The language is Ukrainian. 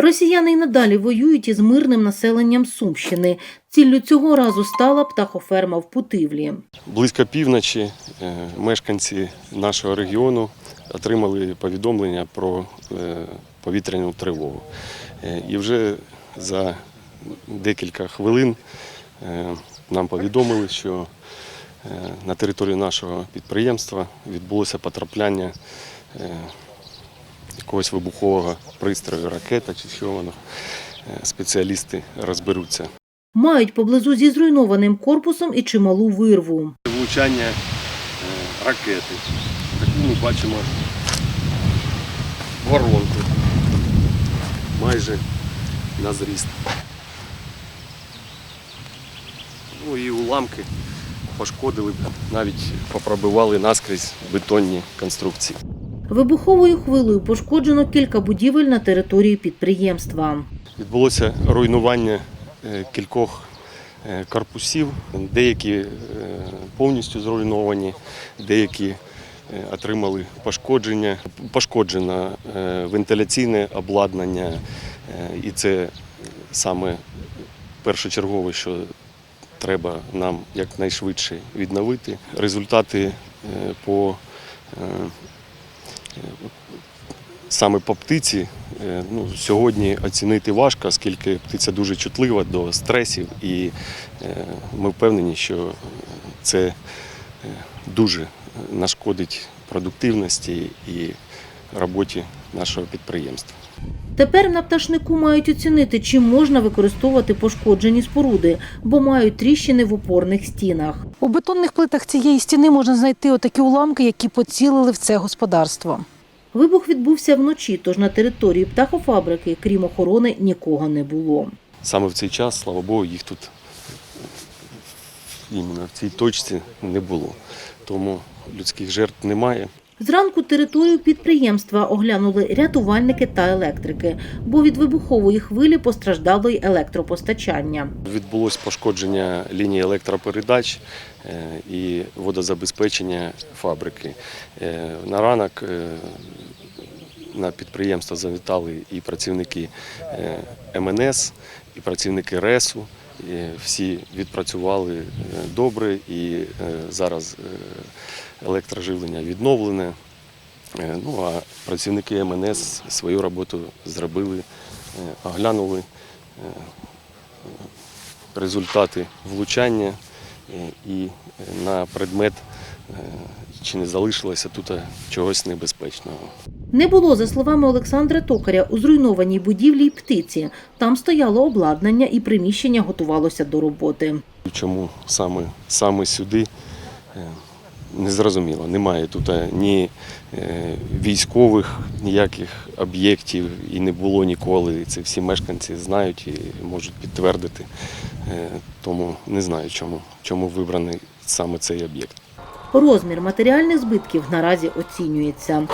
Росіяни й надалі воюють із мирним населенням Сумщини. Ціллю цього разу стала птахоферма в Путивлі. Близько півночі е, мешканці нашого регіону отримали повідомлення про е, повітряну тривогу. Е, І вже за декілька хвилин нам повідомили, що на території нашого підприємства відбулося потрапляння якогось вибухового пристрою, ракета чи що воно. Е, Спеціалісти розберуться. Мають поблизу зі зруйнованим корпусом і чималу вирву. влучання е, ракети. Таку ми бачимо воронку. Майже на зріст. Ну і уламки пошкодили, навіть попробивали наскрізь бетонні конструкції. Вибуховою хвилею пошкоджено кілька будівель на території підприємства. Відбулося руйнування е, кількох е, корпусів. Деякі е, повністю зруйновані, деякі отримали пошкодження. Пошкоджено вентиляційне обладнання, і це саме першочергове, що треба нам якнайшвидше відновити. Результати по саме по птиці е, ну, сьогодні оцінити важко, оскільки птиця дуже чутлива до стресів, і е, ми впевнені, що це е, дуже нашкодить продуктивності і роботі нашого підприємства. Тепер на пташнику мають оцінити, чи можна використовувати пошкоджені споруди, бо мають тріщини в опорних стінах. У бетонних плитах цієї стіни можна знайти отакі уламки, які поцілили в це господарство. Вибух відбувся вночі, тож на території птахофабрики, крім охорони, нікого не було. Саме в цей час, слава Богу, їх тут іменно в цій точці не було. Тому людських жертв немає. Зранку територію підприємства оглянули рятувальники та електрики, бо від вибухової хвилі постраждало й електропостачання. Відбулось пошкодження лінії електропередач е, і водозабезпечення фабрики. Е, На ранок е, на підприємство завітали і працівники МНС, і працівники РЕСу. Всі відпрацювали добре і зараз електроживлення відновлене. Е, Ну а працівники МНС свою роботу зробили, е, оглянули е, результати влучання і на предмет, чи не залишилося тут чогось небезпечного. Не було, за словами Олександра Токаря, у зруйнованій будівлі й птиці. Там стояло обладнання і приміщення готувалося до роботи. Чому саме, саме сюди? Незрозуміло. Немає тут е, ні е, військових ніяких об'єктів і не було ніколи. Це всі мешканці знають і можуть підтвердити. Е, Тому не знаю, чому, чому вибраний саме цей об'єкт. Розмір матеріальних збитків наразі оцінюється.